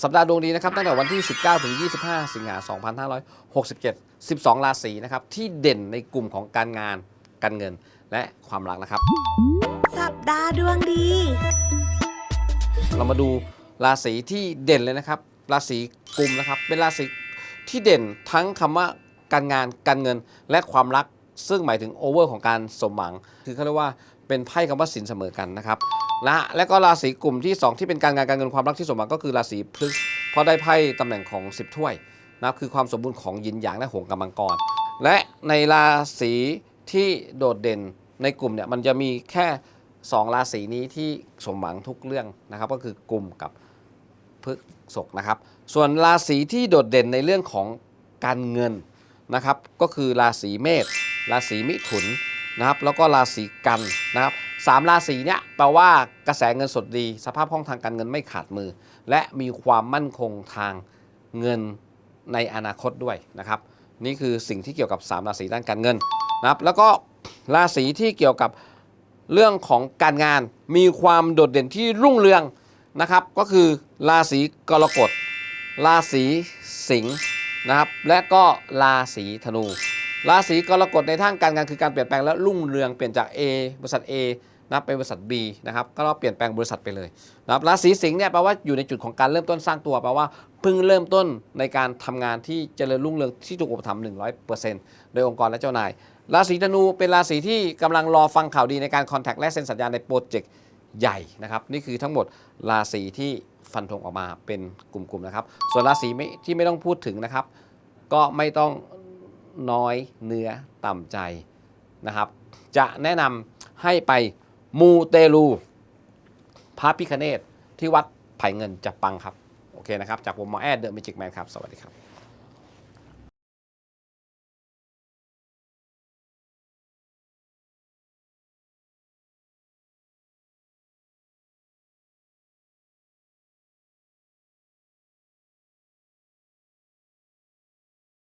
สัปดาห์ดวงดีนะครับตั้งแต่วันที่ 19 ถึง 25 สิงหาคม2567 12 ราศีนะครับที่เด่นในกลุ่มของการงานการเงินและความรักนะครับ สัปดาห์ดวงดี เรามาดูราศีที่เด่นเลยนะครับ ราศีกุมนะครับ เป็นราศีที่เด่นทั้งคำว่าการงานการเงินและความรัก ซึ่งหมายถึงโอเวอร์ของการสมหวัง คือเขาเรียกว่า เป็นไพ่คำว่าสินเสมอกันนะครับและและก็ราศีกลุ่มที่ 2 ที่เป็นการงานการเงินความรักที่สมหวังก็คือราศีพฤษภเพราะได้ไพ่ตำแหน่งของ 10 ถ้วยนะครับคือความสมบูรณ์ของยินหยางและหงกับมังกร และในราศีที่โดดเด่นในกลุ่มเนี่ยมันจะมีแค่ 2 ราศีนี้ที่สมหวังทุกเรื่องนะครับ ก็คือกลุ่มกับพฤกษภนะครับ ส่วนราศีที่โดดเด่นในเรื่องของการเงินนะครับ ก็คือราศีเมษราศีมิถุน นะครับแล้วก็ราศีกันนะครับสามราศีเนี้ยแปลว่ากระแสเงินสดดี สภาพคล่องทางการเงินไม่ขาดมือ และมีความมั่นคงทางเงินในอนาคตด้วยนะครับ นี่คือสิ่งที่เกี่ยวกับ 3 ราศีด้านการเงินนะครับ แล้วก็ราศีที่เกี่ยวกับเรื่องของการงาน มีความโดดเด่นที่รุ่งเรืองนะครับ ก็คือราศีกรกฎ ราศีสิงห์นะครับ และก็ราศีธนู ราศีกรกฎในทางการงานคือการเปลี่ยนแปลงและรุ่งเรืองเปลี่ยนจาก A บริษัท A นะเป็นบริษัท B นะครับก็เปลี่ยนแปลงบริษัทไปเลยนะครับราศีสิงห์เนี่ยแปลว่าอยู่ในจุดของการเริ่มต้นสร้างตัวแปลว่าเพิ่งเริ่มต้นในการทำงานที่เจริญรุ่งเรืองที่ถูกอุปถัมภ์100%โดยองค์กรและเจ้านาย ราศีธนูเป็นราศีที่กำลังรอฟังข่าวดีในการคอนแทคและเซ็นสัญญาในโปรเจกต์ใหญ่นะครับนี่คือทั้งหมดราศีที่ฟันธงออกมาเป็นกลุ่มๆนะครับ ส่วนราศีที่ไม่ต้องพูดถึงนะครับ ก็ไม่ต้อง น้อยเนื้อต่ำใจนะครับ จะแนะนำให้ไปมูเตลูพระพิคเนตที่วัดไผ่เงินจะปังครับ โอเคนะครับ จากผมหมอแอดเดอะมิจิกแมนครับ สวัสดีครับ